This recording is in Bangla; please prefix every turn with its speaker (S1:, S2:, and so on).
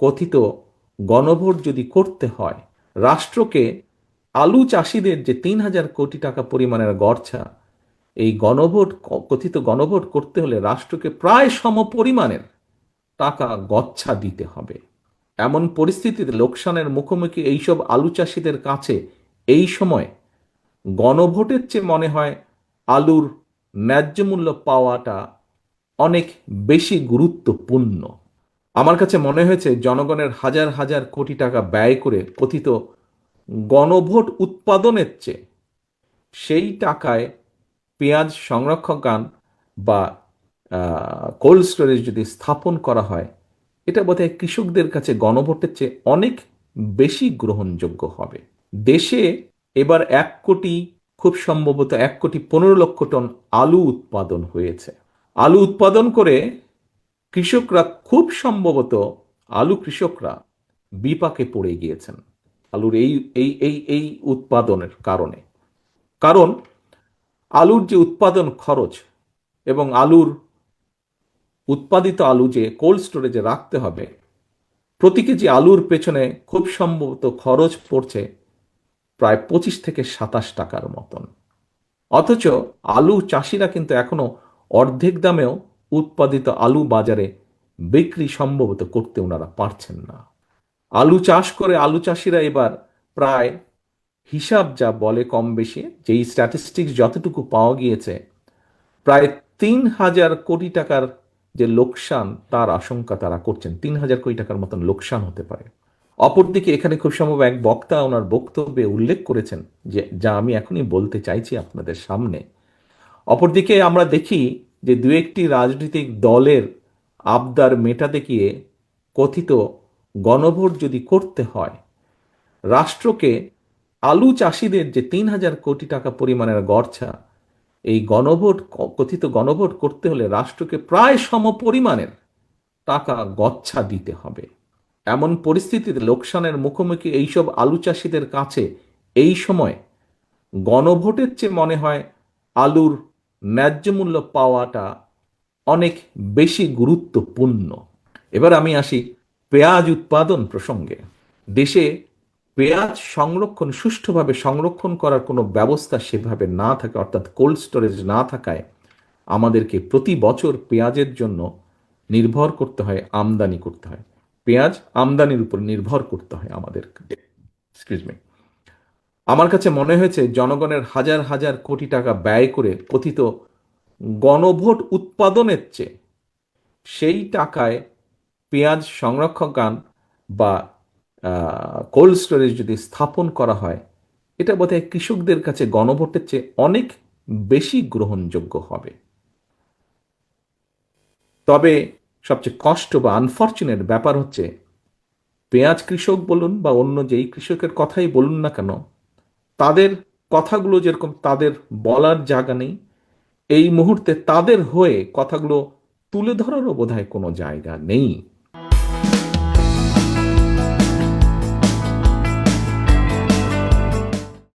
S1: কথিত গণভোট যদি করতে হয়, রাষ্ট্রকে আলু চাষিদের যে তিন হাজার কোটি টাকা পরিমাণের গড়ছা, এই গণভোট, কথিত গণভোট করতে হলে রাষ্ট্রকে প্রায় সম পরিমাণের টাকা গচ্ছা দিতে হবে। এমন পরিস্থিতিতে লোকসানের মুখোমুখি এইসব আলু চাষিদের কাছে এই সময় গণভোটের চেয়ে মনে হয় আলুর ন্যায্য মূল্য পাওয়াটা অনেক বেশি গুরুত্বপূর্ণ। আমার কাছে মনে হয়েছে জনগণের হাজার হাজার কোটি টাকা ব্যয় করে কথিত গণভোট উৎপাদনের চেয়ে সেই টাকায় পেঁয়াজ সংরক্ষকান বা কোল্ড স্টোরেজ যদি স্থাপন করা হয়, এটা বোধহয় কৃষকদের কাছে গণভোটের চেয়ে অনেক বেশি গ্রহণযোগ্য হবে। দেশে এবার এক কোটি, খুব সম্ভবত এক কোটি পনেরো লক্ষ টন আলু উৎপাদন হয়েছে। আলু উৎপাদন করে কৃষকরা খুব সম্ভবত আলু কৃষকরা বিপাকে পড়ে গিয়েছেন আলুর এই এই এই এই উৎপাদনের কারণে। কারণ আলুর যে উৎপাদন খরচ এবং আলুর উৎপাদিত আলু যে কোল্ড স্টোরেজে রাখতে হবে, প্রতি কেজি আলুর পেছনে খুব সম্ভবত খরচ পড়ছে প্রায় পঁচিশ থেকে সাতাশ টাকার মতন। অথচ আলু চাষিরা কিন্তু এখনও অর্ধেক দামেও উৎপাদিত আলু বাজারে বিক্রি সম্ভবত করতে ওনারা পারছেন না। আলু চাষ করে আলু চাষিরা এবার প্রায় হিসাব যা বলে কম বেশি যেই স্ট্যাটিস্টিক্স যতটুকু পাওয়া গিয়েছে, প্রায় তিন হাজার কোটি টাকার যে লোকসান তার আশঙ্কা তারা করছেন। তিন হাজার কোটি টাকার মতন লোকসান হতে পারে। অপরদিকে এখানে খুব সম্ভব এক বক্তা ওনার বক্তব্যে উল্লেখ করেছেন যে, যা আমি এখনই বলতে চাইছি আপনাদের সামনে। অপরদিকে আমরা দেখি যে দু একটি রাজনৈতিক দলের আবদার মেটাতে গিয়ে কথিত গণভোট যদি করতে হয়, রাষ্ট্রকে আলু চাষিদের যে তিন হাজার কোটি টাকা পরিমাণের গড়ছা, এই গণভোট, কথিত গণভোট করতে হলে রাষ্ট্রকে প্রায় সম পরিমাণের টাকা গচ্ছা দিতে হবে। এমন পরিস্থিতিতে লোকসানের মুখোমুখি এইসব আলু চাষিদের কাছে এই সময় গণভোটের চেয়ে মনে হয় আলুর ন্যায্য মূল্য পাওয়াটা অনেক বেশি গুরুত্বপূর্ণ। এবার আমি আসি পেঁয়াজ উৎপাদন প্রসঙ্গে। দেশে পেঁয়াজ সংরক্ষণ, সুষ্ঠুভাবে সংরক্ষণ করার কোনো ব্যবস্থা সেভাবে না থাকে, অর্থাৎ কোল্ড স্টোরেজ না থাকায় আমাদেরকে প্রতি বছর পেঁয়াজের জন্য নির্ভর করতে হয়, আমদানি করতে হয়। পেঁয়াজ আমদানির উপর নির্ভর করতে হয় আমাদের। এক্সকিউজ মি আমার কাছে মনে হয়েছে জনগণের হাজার হাজার কোটি টাকা ব্যয় করে কথিত গণভোট উৎপাদনের চেয়ে সেই টাকায় পেঁয়াজ সংরক্ষকান বা কোল্ড স্টোরেজ যদি স্থাপন করা হয়, এটা বোধহয় কৃষকদের কাছে গণভোটের চেয়ে অনেক বেশি গ্রহণযোগ্য হবে। তবে সবচেয়ে কষ্ট বা আনফর্চুনেট ব্যাপার হচ্ছে, পেঁয়াজ কৃষক বলুন বা অন্য যেই কৃষকের কথাই বলুন না কেন তাদের কথাগুলো যেরকম তাদের বলার জায়গা নেই, এই মুহূর্তে তাদের হয়ে কথাগুলো তুলে ধরারও বোধহয় কোনো জায়গা নেই।